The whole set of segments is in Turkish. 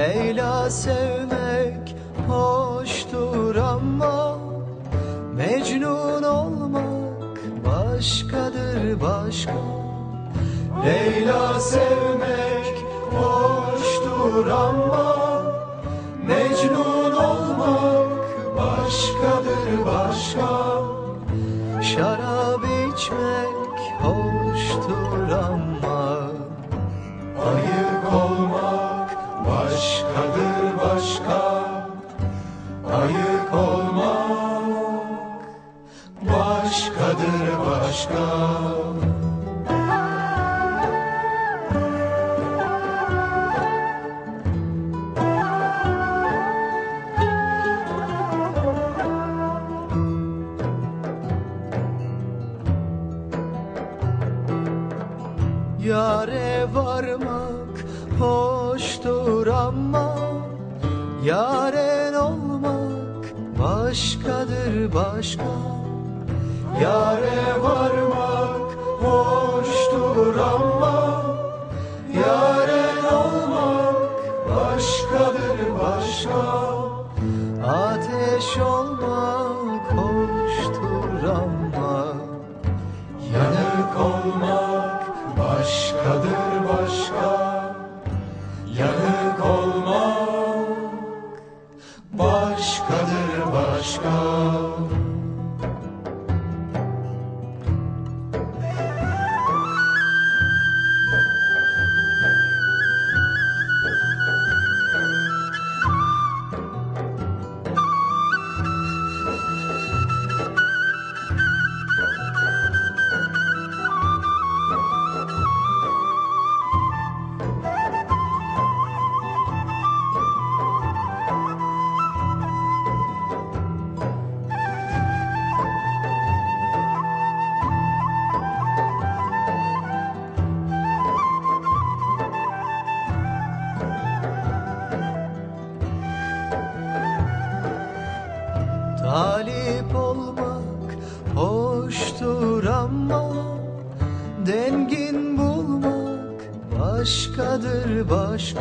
Leyla sevmek hoştur ama Mecnun olmak başkadır başka. Leyla sevmek hoştur ama Mecnun olmak başkadır başka. Şarap içmek hoştur ama başkadır başka. Yare varmak hoştur ama Yaren olmak başkadır başka Yare varmak hoştur ama Yaren olmak başkadır başka. Ateş olmak hoştur ama Yanık olmak başkadır başka. Yanık olmak başkadır başka ama Dengin bulmak başkadır başka.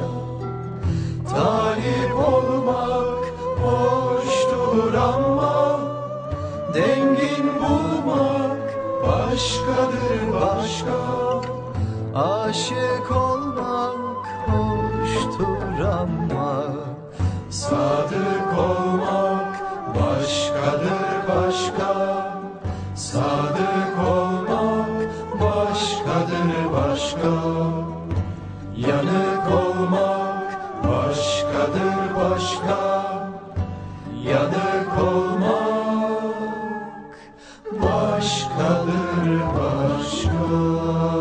Talip olmak hoştur ama Dengin bulmak başkadır başka. Aşık olmak hoştur ama Sadık olmak başkadır başka. Sadık başka Yanık olmak başkadır başka Yanık olmak başkadır başka